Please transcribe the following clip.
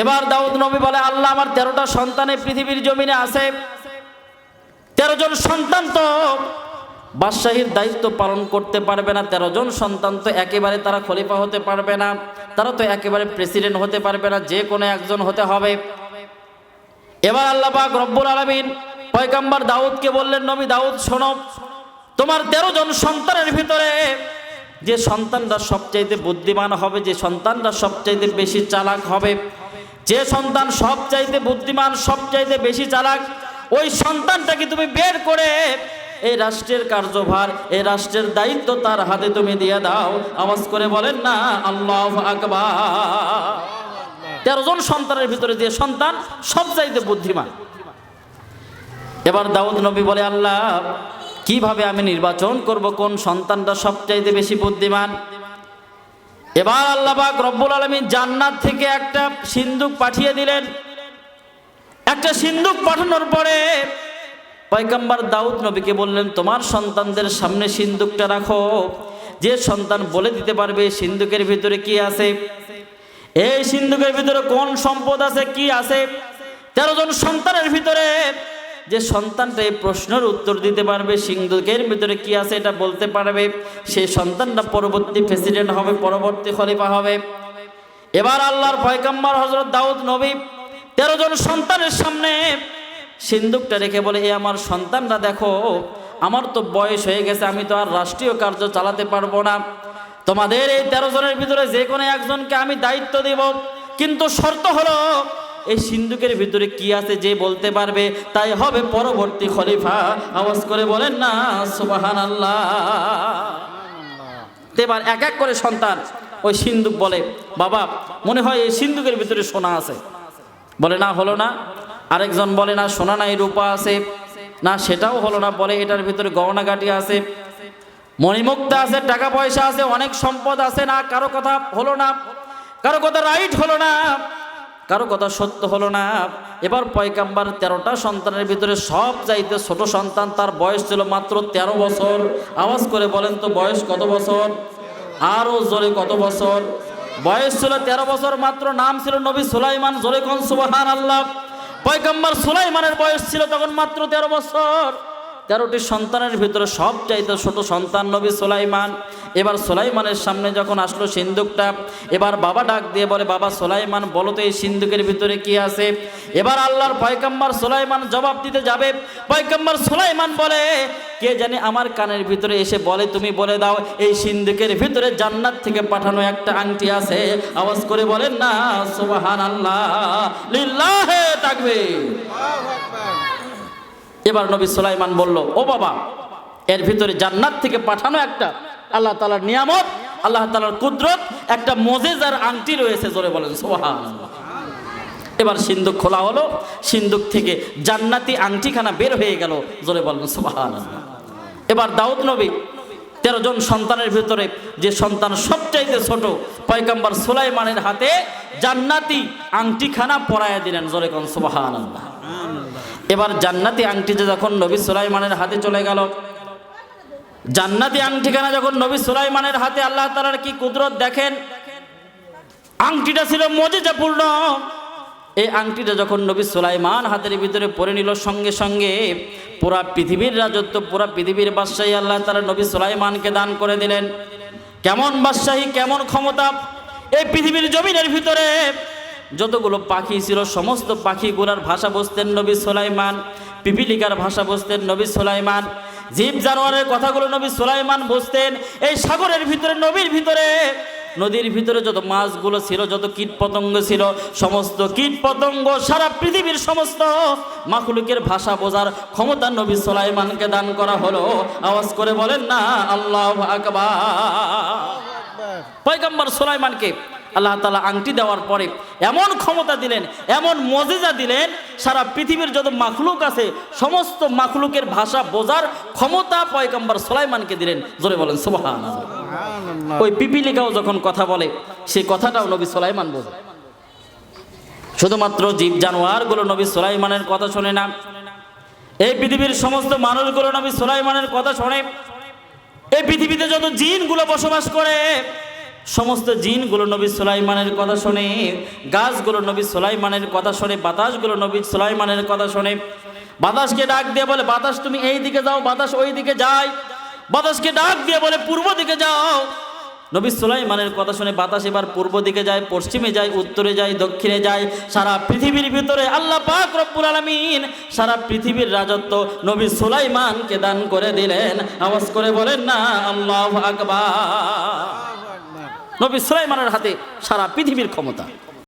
এবার দাউদ নবী বলে, আল্লাহ আমার তেরোটা সন্তান পৃথিবীর জমিনে আছে। তেরো জন সন্তান তো বাদশাহীর দায়িত্ব পালন করতে পারবে না। তেরো জন সন্তান তো একেবারে তারা খলিফা হতে পারবে না। তারা তো একেবারে প্রেসিডেন্ট হতে পারবে না, যে কোনো একজন হতে হবে। এবার আল্লাহ পাক রব্বুল আলমিন পয়গাম্বার দাউদকে বললেন, নবী দাউদ, শোনো, তোমার তেরো জন সন্তানের ভিতরে যে সন্তানরা সবচাইতে বুদ্ধিমান হবে, যে সন্তানরা সবচাইতে বেশি চালাক হবে যে সন্তান সবচাইতে বুদ্ধিমান, সবচাইতে বেশি চালাক, ওই সন্তানটাকে তুমি বের করে এই রাষ্ট্রের কার্যভার, এই রাষ্ট্রের দায়িত্ব তার হাতে তুমি দিয়ে দাও। আওয়াজ করে বলেন না, আল্লাহ আকবার। তেরো জন সন্তানের ভিতরে যে সন্তান সবচাইতে বুদ্ধিমান। এবার দাউদ নবী বলে, আল্লাহ, কীভাবে আমি নির্বাচন করব? কোন সন্তানটা সবচাইতে বেশি বুদ্ধিমান? এবার আল্লাহ পাক রব্বুল আলমী জান্নাত থেকে একটা সিন্দুক পাঠিয়ে দিলেন। একটা সিন্দুক পাঠানোর পরে পয়গাম্বার দাউদ নবীকে বললেন, তোমার সন্তানদের সামনে সিন্দুকটা রাখো। যে সন্তান বলে দিতে পারবে, সিন্দুকের ভিতরে কি আছে? এই সিন্ধুকের ভিতরে কোন সম্পদ আছে, কি আছে? তেরো জন সন্তানের ভিতরে যে সন্তানটা এই প্রশ্নের উত্তর দিতে পারবে, সিন্ধুকের ভিতরে কি আছে এটা বলতে পারবে, সেই সন্তানটা পরবর্তী প্রেসিডেন্ট হবে, পরবর্তী খলিফা হবে। এবার আল্লাহর পয়গাম্বার হজরত দাউদ নবী তেরো জন সন্তানের সামনে সিন্ধুকটা রেখে বলে, এ আমার সন্তানরা দেখো, আমার তো বয়স হয়ে গেছে, আমি তো আর রাষ্ট্রীয় কার্য চালাতে পারব না। তোমাদের এই তেরো জনের ভিতরে যে কোনো একজনকে আমি দায়িত্ব দেব। কিন্তু শর্ত হলো এই সিন্ধুকের ভিতরে কি আছে যে বলতে পারবে, তাই হবে পরবর্তী খলিফা। আওয়াজ করে বলেন না সুবাহান আল্লাহ এবার এক এক করে সন্তান ওই সিন্ধুক বলে, বাবা, মনে হয় এই সিন্ধুকের ভিতরে সোনা আছে। বলে, না, হলো না। আরেকজন বলে, না, সোনা নাই, রূপা আছে। না, সেটাও হলো না। বলে, এটার ভিতরে গহনাগাটি আছে। মণিমুক্তা আছে, টাকা পয়সা আছে, অনেক সম্পদ আছে। না, কারও কথা হলো না। কারও কথা রাইট হলো না। কারও কথা সত্য হলো না। এবার পয়কাম্বার তেরোটা সন্তানের ভিতরে সব চাইতে ছোট সন্তান, তার বয়স ছিল মাত্র তেরো বছর। আওয়াজ করে বলেন তো, বয়স কত বছর? আরও জোরে কত বছর? বয়স ছিল তেরো বছর, মাত্র নাম ছিল নবী সুলাইমান। জোরে কন সুবাহান আল্লাহ পয়গাম্বার সুলাইমানের বয়স ছিল তখন মাত্র তেরো বছর। তেরোটি সন্তানের ভিতরে সব চাইতে ছোট সন্তান নবী সোলাইমান। এবার সোলাইমানের সামনে যখন আসলো সিন্দুকটা এবার বাবা ডাক দিয়ে বলে, বাবা সোলাইমান, বলো তো এই সিন্দুকের ভিতরে কি আছে? এবার আল্লাহর পয়কাম্বার সোলাইমান জবাব দিতে যাবে। পয়কাম্বার সোলাইমান বলে, কে জানে আমার কানের ভিতরে এসে বলে, তুমি বলে দাও, এই সিন্দুকের ভিতরে জান্নাত থেকে পাঠানো একটা আংটি আছে। আওয়াজ করে বলেন, না সুবাহান আল্লাহ লিল্লাহে থাকবে এবার নবী সুলাইমান বলল, ও বাবা, এর ভিতরে জান্নাত থেকে পাঠানো একটা আল্লাহ তালার নিয়ামত, আল্লাহ তালার কুদরত, একটা মজেজার আংটি রয়েছে জোরে বলেন সোহান এবার সিন্দুক খোলা হলো, সিন্দুক থেকে জান্নাতি আংটিখানা বের হয়ে গেল, জোরে বলেন সোহান এবার দাউদ নবী, তেরো জন সন্তানের ভিতরে যে সন্তান সবচাইতে ছোট পয়কাম্বার সুলাইমানের হাতে জান্নাতি আংটিখানা পরাইয়া দিলেন, জোরে কন সোহান এবার জান্নাতি আংটিতে যখন নবী সুলাইমানের হাতে চলে গেল, জান্নাতি আংটিখানা যখন নবী সুলাইমানের হাতে আল্লাহ তালার কি কুদরত দেখেন? আংটিটা ছিল মজিজাপূর্ণ। এই আংটিটা যখন নবী সুলাইমান হাতের ভিতরে পরে নিল, সঙ্গে সঙ্গে পুরা পৃথিবীর রাজত্ব, পুরা পৃথিবীর বাদশাহী আল্লাহ তালা নবী সুলাইমানকে দান করে দিলেন। কেমন বাদশাহী, কেমন ক্ষমতা? এই পৃথিবীর জমিনের ভিতরে যতগুলো পাখি ছিল সমস্ত পাখিগুলার ভাষা বুঝতেন নবী সোলাইমান পিপিলিকার ভাষা বুঝতেন নবী সোলাইমান জীব জানোয়ারের কথাগুলো নবী সোলাইমান বুঝতেন। এই সাগরের ভিতরে নবীর ভিতরে নদীর ভিতরে যত মাছগুলো ছিল যত কীট পতঙ্গ ছিল সমস্ত কীট পতঙ্গ সারা পৃথিবীর সমস্ত মাখলুকের ভাষা বোঝার ক্ষমতা নবী সোলাইমানকে দান করা হলো। আওয়াজ করে বলেন না আল্লাহ আকবার। পয়গম্বর সোলাইমানকে আল্লাহ তালা আংটি দেওয়ার পরে এমন ক্ষমতা দিলেন এমন মজেজা দিলেন সারা পৃথিবীর যত মাখলুক আছে সমস্ত মাখলুকের ভাষা বোঝার ক্ষমতা পয়গম্বর সোলাইমানকে দিলেন। জোরে বলেন সুবহান ওই পিপিলিকাও যখন কথা বলে সেই কথাটাও নবী সোলাইমান বোঝে। শুধুমাত্র জীব জানোয়ারগুলো নবী সোলাইমানের কথা শোনে না। এই পৃথিবীর সমস্ত মানুষগুলো নবী সোলাইমানের কথা শোনে। এই পৃথিবীতে যত জিনগুলো বসবাস করে সমস্ত জিনগুলো নবী সুলাইমানের কথা শোনে, গাছগুলো নবী সুলাইমানের কথা শোনে, বাতাসগুলো নবী সুলাইমানের কথা শোনে। বাতাসকে ডাক দিয়ে বলে, বাতাস, তুমি এই দিকে যাও, বাতাস ওই দিকে যায়। বাতাসকে ডাক দিয়ে বলে, পূর্ব দিকে যাও। নবী সুলাইমানের কথা শুনে বাতাস এবার পূর্ব দিকে যায়, পশ্চিমে যায়, উত্তরে যায়, দক্ষিণে যায়। সারা পৃথিবীর ভিতরে আল্লাহ পাক রব্বুল আলামিন সারা পৃথিবীর রাজত্ব নবী সুলাইমানকে দান করে দিলেন। আওয়াজ করে বলেন না, আল্লাহ আকবার। নবী সুলাইমানের হাতে সারা পৃথিবীর ক্ষমতা।